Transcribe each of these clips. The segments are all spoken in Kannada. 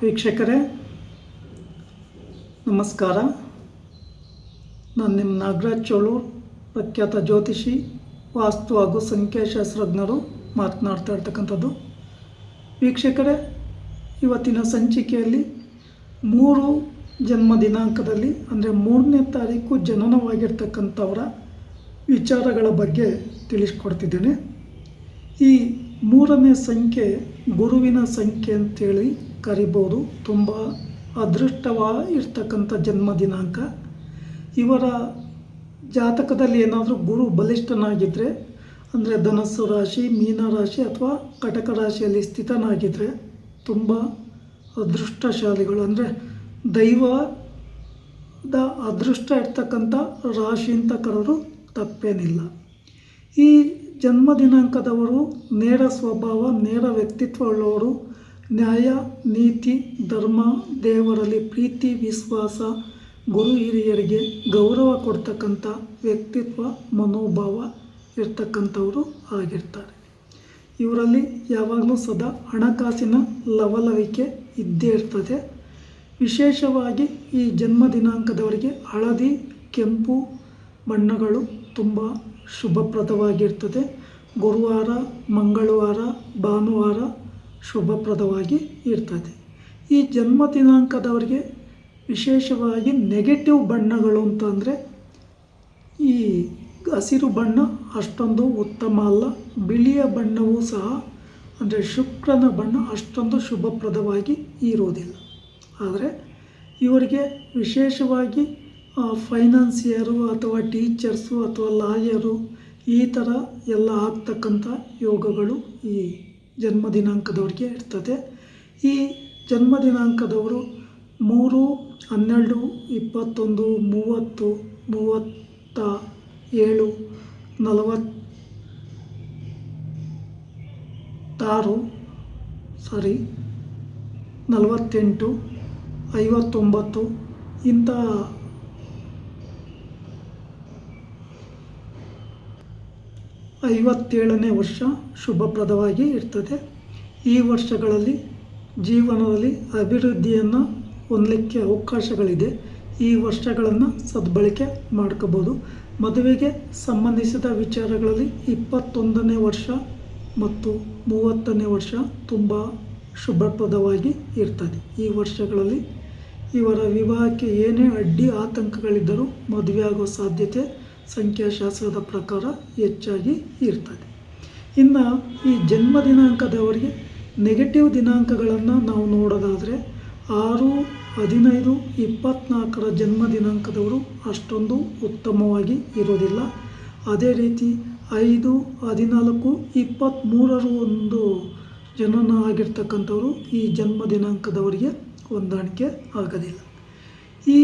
ವೀಕ್ಷಕರೇ, ನಮಸ್ಕಾರ. ನಾನು ನಿಮ್ಮ ನಾಗರಾಜ್ ಚೋಳೂರ್, ಪ್ರಖ್ಯಾತ ಜ್ಯೋತಿಷಿ, ವಾಸ್ತು ಹಾಗೂ ಸಂಖ್ಯಾಶಾಸ್ತ್ರಜ್ಞರು ಮಾತನಾಡ್ತಾ ಇರ್ತಕ್ಕಂಥದ್ದು. ವೀಕ್ಷಕರೇ, ಇವತ್ತಿನ ಸಂಚಿಕೆಯಲ್ಲಿ ಮೂರು ಜನ್ಮ ದಿನಾಂಕದಲ್ಲಿ, ಅಂದರೆ ಮೂರನೇ ತಾರೀಕು ಜನನವಾಗಿರ್ತಕ್ಕಂಥವರ ವಿಚಾರಗಳ ಬಗ್ಗೆ ತಿಳಿಸ್ಕೊಡ್ತಿದ್ದೇನೆ. ಈ ಮೂರನೇ ಸಂಖ್ಯೆ ಗುರುವಿನ ಸಂಖ್ಯೆ ಅಂತೇಳಿ ಕರಿಬೋದು. ತುಂಬ ಅದೃಷ್ಟವಾಗಿರ್ತಕ್ಕಂಥ ಜನ್ಮ ದಿನಾಂಕ. ಇವರ ಜಾತಕದಲ್ಲಿ ಏನಾದರೂ ಗುರು ಬಲಿಷ್ಠನಾಗಿದ್ದರೆ ಅಂದರೆ ಧನಸ್ಸು ರಾಶಿ, ಮೀನ ರಾಶಿ ಅಥವಾ ಕಟಕ ರಾಶಿಯಲ್ಲಿ ಸ್ಥಿತನಾಗಿದ್ದರೆ ತುಂಬ ಅದೃಷ್ಟಶಾಲಿಗಳು. ಅಂದರೆ ದೈವದ ಅದೃಷ್ಟ ಇರ್ತಕ್ಕಂಥ ರಾಶಿ ಅಂತ ಕರೋರು ತಪ್ಪೇನಿಲ್ಲ. ಈ ಜನ್ಮ ದಿನಾಂಕದವರು ನೇರ ಸ್ವಭಾವ, ನೇರ ವ್ಯಕ್ತಿತ್ವ ಉಳ್ಳವರು ನ್ಯಾಯ, ನೀತಿ, ಧರ್ಮ, ದೇವರಲ್ಲಿ ಪ್ರೀತಿ, ವಿಶ್ವಾಸ, ಗುರು ಹಿರಿಯರಿಗೆ ಗೌರವ ಕೊಡ್ತಕ್ಕಂಥ ವ್ಯಕ್ತಿತ್ವ, ಮನೋಭಾವ ಇರ್ತಕ್ಕಂಥವರು ಆಗಿರ್ತಾರೆ. ಇವರಲ್ಲಿ ಯಾವಾಗಲೂ ಸದಾ ಹಣಕಾಸಿನ ಲವಲವಿಕೆ ಇದ್ದೇ ಇರ್ತದೆ. ವಿಶೇಷವಾಗಿ ಈ ಜನ್ಮ ದಿನಾಂಕದವರಿಗೆ ಹಳದಿ, ಕೆಂಪು ಬಣ್ಣಗಳು ತುಂಬ ಶುಭಪ್ರದವಾಗಿರ್ತದೆ. ಗುರುವಾರ, ಮಂಗಳವಾರ, ಭಾನುವಾರ ಶುಭಪ್ರದವಾಗಿ ಇರ್ತದೆ. ಈ ಜನ್ಮ ದಿನಾಂಕದವರಿಗೆ ವಿಶೇಷವಾಗಿ ನೆಗೆಟಿವ್ ಬಣ್ಣಗಳು ಅಂತಂದರೆ ಈ ಹಸಿರು ಬಣ್ಣ ಅಷ್ಟೊಂದು ಉತ್ತಮ ಅಲ್ಲ. ಬಿಳಿಯ ಬಣ್ಣವೂ ಸಹ ಅಂದರೆ ಶುಕ್ರನ ಬಣ್ಣ ಅಷ್ಟೊಂದು ಶುಭಪ್ರದವಾಗಿ ಇರೋದಿಲ್ಲ ಆದರೆ ಇವರಿಗೆ ವಿಶೇಷವಾಗಿ ಫೈನಾನ್ಸಿಯರು ಅಥವಾ ಟೀಚರ್ಸು ಅಥವಾ ಲಾಯರು ಈ ಥರ ಎಲ್ಲ ಆಗ್ತಕ್ಕಂಥ ಯೋಗಗಳು ಈ ಜನ್ಮ ದಿನಾಂಕದವ್ರಿಗೆ ಇರ್ತದೆ. ಈ ಜನ್ಮ ದಿನಾಂಕದವರು ಮೂರು, ಹನ್ನೆರಡು, ಇಪ್ಪತ್ತೊಂದು, ಮೂವತ್ತು, ಮೂವತ್ತ ಏಳು, ನಲವತ್ತಾರು, ಸಾರಿ, ನಲವತ್ತೆಂಟು, ಐವತ್ತೊಂಬತ್ತು ಇಂಥ ಐವತ್ತೇಳನೇ ವರ್ಷ ಶುಭಪ್ರದವಾಗಿ ಇರ್ತದೆ. ಈ ವರ್ಷಗಳಲ್ಲಿ ಜೀವನದಲ್ಲಿ ಅಭಿವೃದ್ಧಿಯನ್ನು ಹೊಂದಲಿಕ್ಕೆ ಅವಕಾಶಗಳಿದೆ. ಈ ವರ್ಷಗಳನ್ನು ಸದ್ಬಳಕೆ ಮಾಡ್ಕೋಬೋದು. ಮದುವೆಗೆ ಸಂಬಂಧಿಸಿದ ವಿಚಾರಗಳಲ್ಲಿ ಇಪ್ಪತ್ತೊಂದನೇ ವರ್ಷ ಮತ್ತು ಮೂವತ್ತನೇ ವರ್ಷ ತುಂಬ ಶುಭಪ್ರದವಾಗಿ ಇರ್ತದೆ. ಈ ವರ್ಷಗಳಲ್ಲಿ ಇವರ ವಿವಾಹಕ್ಕೆ ಏನೇ ಅಡ್ಡಿ ಆತಂಕಗಳಿದ್ದರೂ ಮದುವೆ ಆಗೋ ಸಾಧ್ಯತೆ ಸಂಖ್ಯಾಶಾಸ್ತ್ರದ ಪ್ರಕಾರ ಹೆಚ್ಚಾಗಿ ಇರ್ತದೆ. ಇನ್ನು ಈ ಜನ್ಮ ದಿನಾಂಕದವರಿಗೆ ನೆಗೆಟಿವ್ ದಿನಾಂಕಗಳನ್ನು ನಾವು ನೋಡೋದಾದರೆ ಆರು, ಹದಿನೈದು ಇಪ್ಪತ್ತ್ನಾಲ್ಕರ ಜನ್ಮ ದಿನಾಂಕದವರು ಅಷ್ಟೊಂದು ಉತ್ತಮವಾಗಿ ಇರೋದಿಲ್ಲ. ಅದೇ ರೀತಿ ಐದು, ಹದಿನಾಲ್ಕು ಇಪ್ಪತ್ತ್ಮೂರರ ಒಂದು ಜನನ ಆಗಿರ್ತಕ್ಕಂಥವರು ಈ ಜನ್ಮ ದಿನಾಂಕದವರಿಗೆ ಹೊಂದಾಣಿಕೆ ಆಗೋದಿಲ್ಲ. ಈ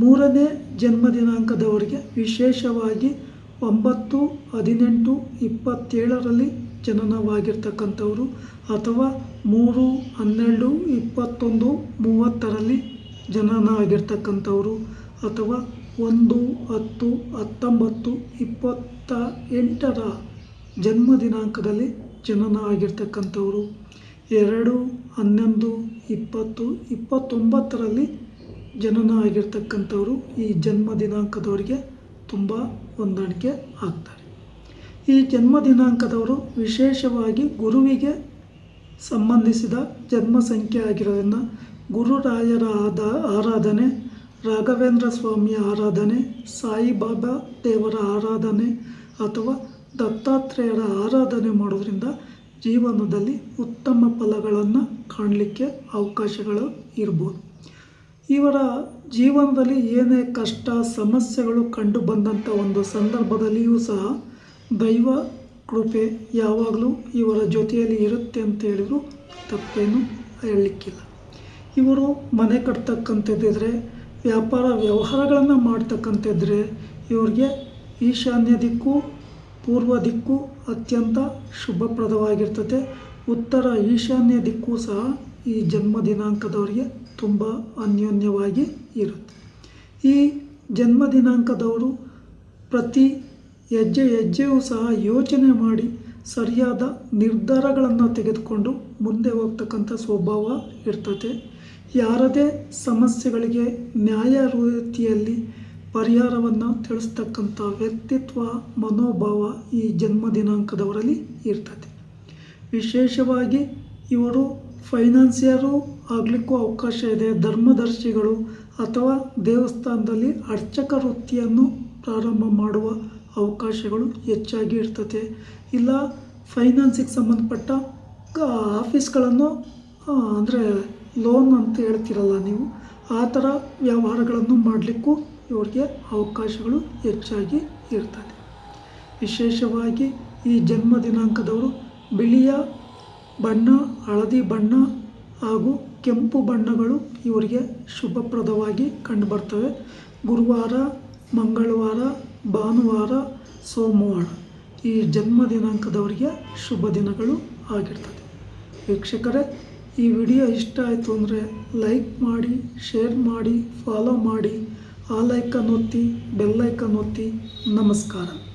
ಮೂರನೇ ಜನ್ಮ ದಿನಾಂಕದವರಿಗೆ ವಿಶೇಷವಾಗಿ ಒಂಬತ್ತು, ಹದಿನೆಂಟು, ಇಪ್ಪತ್ತೇಳರಲ್ಲಿ ಜನನವಾಗಿರ್ತಕ್ಕಂಥವರು ಅಥವಾ ಮೂರು, ಹನ್ನೆರಡು, ಇಪ್ಪತ್ತೊಂದು, ಮೂವತ್ತರಲ್ಲಿ ಜನನ ಆಗಿರ್ತಕ್ಕಂಥವರು ಅಥವಾ ಒಂದು, ಹತ್ತು, ಹತ್ತೊಂಬತ್ತು, ಇಪ್ಪತ್ತ ಎಂಟರ ಜನ್ಮ ದಿನಾಂಕದಲ್ಲಿ ಜನನ ಆಗಿರ್ತಕ್ಕಂಥವರು ಎರಡು, ಹನ್ನೊಂದು, ಇಪ್ಪತ್ತು, ಇಪ್ಪತ್ತೊಂಬತ್ತರಲ್ಲಿ ಜನನ ಆಗಿರ್ತಕ್ಕಂಥವರು ಈ ಜನ್ಮ ದಿನಾಂಕದವರಿಗೆ ತುಂಬ ಹೊಂದಾಣಿಕೆ ಆಗ್ತಾರೆ. ಈ ಜನ್ಮ ದಿನಾಂಕದವರು ವಿಶೇಷವಾಗಿ ಗುರುವಿಗೆ ಸಂಬಂಧಿಸಿದ ಜನ್ಮ ಸಂಖ್ಯೆ ಆಗಿರೋದ್ರಿಂದ ಗುರುರಾಯರ ಆದ ಆರಾಧನೆ, ರಾಘವೇಂದ್ರ ಸ್ವಾಮಿಯ ಆರಾಧನೆ, ಸಾಯಿಬಾಬಾ ದೇವರ ಆರಾಧನೆ ಅಥವಾ ದತ್ತಾತ್ರೇಯರ ಆರಾಧನೆ ಮಾಡೋದ್ರಿಂದ ಜೀವನದಲ್ಲಿ ಉತ್ತಮ ಫಲಗಳನ್ನು ಕಾಣಲಿಕ್ಕೆ ಅವಕಾಶಗಳು ಇರ್ಬೋದು. ಇವರ ಜೀವನದಲ್ಲಿ ಏನೇ ಕಷ್ಟ, ಸಮಸ್ಯೆಗಳು ಕಂಡು ಬಂದಂಥ ಒಂದು ಸಂದರ್ಭದಲ್ಲಿಯೂ ಸಹ ದೈವ ಕೃಪೆ ಯಾವಾಗಲೂ ಇವರ ಜೊತೆಯಲ್ಲಿ ಇರುತ್ತೆ ಅಂತ ಹೇಳಿದ್ರು. ತಪ್ಪೇನು ಹೇಳಲಿಕ್ಕಿಲ್ಲ. ಇವರು ಮನೆ ಕಟ್ತಕ್ಕಂಥದ್ದಿದ್ರೆ, ವ್ಯಾಪಾರ ವ್ಯವಹಾರಗಳನ್ನು ಮಾಡ್ತಕ್ಕಂಥದ್ದರೆ ಇವರಿಗೆ ಈಶಾನ್ಯ ದಿಕ್ಕು, ಪೂರ್ವ ದಿಕ್ಕು ಅತ್ಯಂತ ಶುಭಪ್ರದವಾಗಿರ್ತದೆ. ಉತ್ತರ ಈಶಾನ್ಯ ದಿಕ್ಕು ಸಹ ಈ ಜನ್ಮ ದಿನಾಂಕದವರಿಗೆ ತುಂಬ ಅನ್ಯೋನ್ಯವಾಗಿ ಇರುತ್ತೆ. ಈ ಜನ್ಮ ದಿನಾಂಕದವರು ಪ್ರತಿ ಹೆಜ್ಜೆ ಹೆಜ್ಜೆಯೂ ಸಹ ಯೋಚನೆ ಮಾಡಿ ಸರಿಯಾದ ನಿರ್ಧಾರಗಳನ್ನು ತೆಗೆದುಕೊಂಡು ಮುಂದೆ ಹೋಗ್ತಕ್ಕಂಥ ಸ್ವಭಾವ ಇರ್ತದೆ. ಯಾರದೇ ಸಮಸ್ಯೆಗಳಿಗೆ ನ್ಯಾಯ ರೀತಿಯಲ್ಲಿ ಪರಿಹಾರವನ್ನು ತಿಳಿಸ್ತಕ್ಕಂಥ ವ್ಯಕ್ತಿತ್ವ, ಮನೋಭಾವ ಈ ಜನ್ಮ ದಿನಾಂಕದವರಲ್ಲಿ ಇರ್ತದೆ. ವಿಶೇಷವಾಗಿ ಇವರು ಫೈನಾನ್ಸಿಯರು ಆಗಲಿಕ್ಕೂ ಅವಕಾಶ ಇದೆ. ಧರ್ಮದರ್ಶಿಗಳು ಅಥವಾ ದೇವಸ್ಥಾನದಲ್ಲಿ ಅರ್ಚಕ ವೃತ್ತಿಯನ್ನು ಪ್ರಾರಂಭ ಮಾಡುವ ಅವಕಾಶಗಳು ಹೆಚ್ಚಾಗಿ ಇರ್ತದೆ. ಇಲ್ಲ, ಫೈನಾನ್ಸಿಗೆ ಸಂಬಂಧಪಟ್ಟ ಆಫೀಸ್ಗಳನ್ನು ಅಂದರೆ ಲೋನ್ ಅಂತ ಹೇಳ್ತಿರಲ್ಲ ನೀವು, ಆ ಥರ ವ್ಯವಹಾರಗಳನ್ನು ಮಾಡಲಿಕ್ಕೂ ಇವರಿಗೆ ಅವಕಾಶಗಳು ಹೆಚ್ಚಾಗಿ ಇರ್ತದೆ. ವಿಶೇಷವಾಗಿ ಈ ಜನ್ಮ ದಿನಾಂಕದವರು ಬಿಳಿಯ ಬಣ್ಣ, ಹಳದಿ ಬಣ್ಣ ಹಾಗೂ ಕೆಂಪು ಬಣ್ಣಗಳು ಇವರಿಗೆ ಶುಭಪ್ರದವಾಗಿ ಕಂಡುಬರ್ತವೆ. ಗುರುವಾರ, ಮಂಗಳವಾರ, ಭಾನುವಾರ, ಸೋಮವಾರ ಈ ಜನ್ಮ ದಿನಾಂಕದವರಿಗೆ ಶುಭ ದಿನಗಳು ಆಗಿರ್ತದೆ. ವೀಕ್ಷಕರೇ, ಈ ವಿಡಿಯೋ ಇಷ್ಟ ಆಯಿತು ಅಂದರೆ ಲೈಕ್ ಮಾಡಿ, ಶೇರ್ ಮಾಡಿ, ಫಾಲೋ ಮಾಡಿ, ಆ ಲೈಕನ್ನು ಒತ್ತಿ ಬೆಲ್ಲೈಕನ್ ಒತ್ತಿ. ನಮಸ್ಕಾರ.